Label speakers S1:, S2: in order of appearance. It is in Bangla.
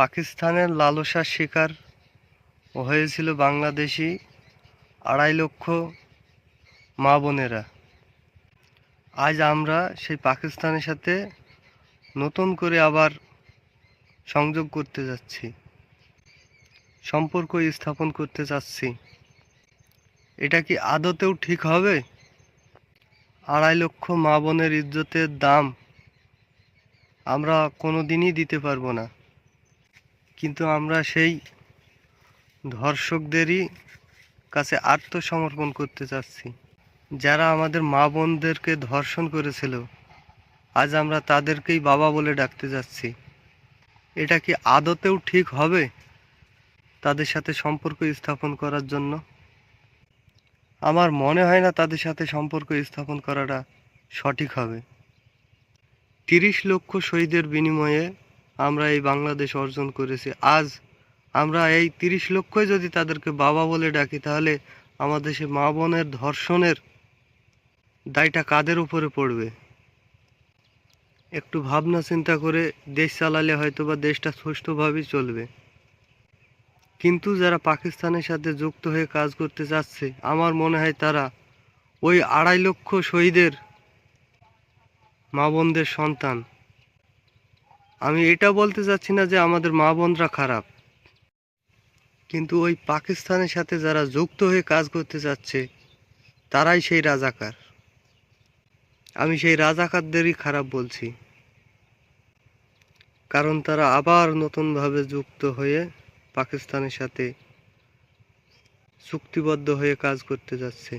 S1: পাকিস্তানের লালসার শিকার হয়েছিল বাংলাদেশি আড়াই লক্ষ মা বোনেরা। আজ আমরা সেই পাকিস্তানের সাথে নতুন করে আবার সংযোগ করতে যাচ্ছি, সম্পর্ক স্থাপন করতে চাচ্ছি। এটা কি আদতেও ঠিক হবে? আড়াই লক্ষ মা বোনের ইজ্জতের দাম আমরা কোনো দিনই দিতে পারব না। কিন্তু আমরা সেই ধর্ষকদেরই কাছে আত্মসমর্পণ করতে চাচ্ছি। যারা আমাদের মা বোনদেরকে ধর্ষণ করেছিল, আজ আমরা তাদেরকেই বাবা বলে ডাকতে যাচ্ছি। এটা কি আদতেও ঠিক হবে তাদের সাথে সম্পর্ক স্থাপন করার জন্য? আমার মনে হয় না তাদের সাথে সম্পর্ক স্থাপন করাটা সঠিক হবে। তিরিশ লক্ষ শহীদের বিনিময়ে আমরা এই বাংলাদেশ অর্জন করেছি। আজ আমরা এই তিরিশ লক্ষই যদি তাদেরকে বাবা বলে ডাকি, তাহলে আমাদের সে মা বোনের ধর্ষণের দায়টা কাদের উপরে পড়বে? একটু ভাবনা চিন্তা করে দেশ চালালে হয়তো বা দেশটা সুষ্ঠুভাবেই চলবে। কিন্তু যারা পাকিস্তানের সাথে যুক্ত হয়ে কাজ করতে যাচ্ছে আমার মনে হয় তারা ওই আড়াই লক্ষ শহীদের মা বোনদের সন্তান আমি এটা বলতে চাচ্ছি না যে আমাদের মা বোনরা খারাপ, কিন্তু ওই পাকিস্তানের সাথে যারা যুক্ত হয়ে কাজ করতে যাচ্ছে তারাই সেই রাজাকার। আমি সেই রাজাকারদেরই খারাপ বলছি, কারণ তারা আবার নতুনভাবে যুক্ত হয়ে পাকিস্তানের সাথে চুক্তিবদ্ধ হয়ে কাজ করতে যাচ্ছে।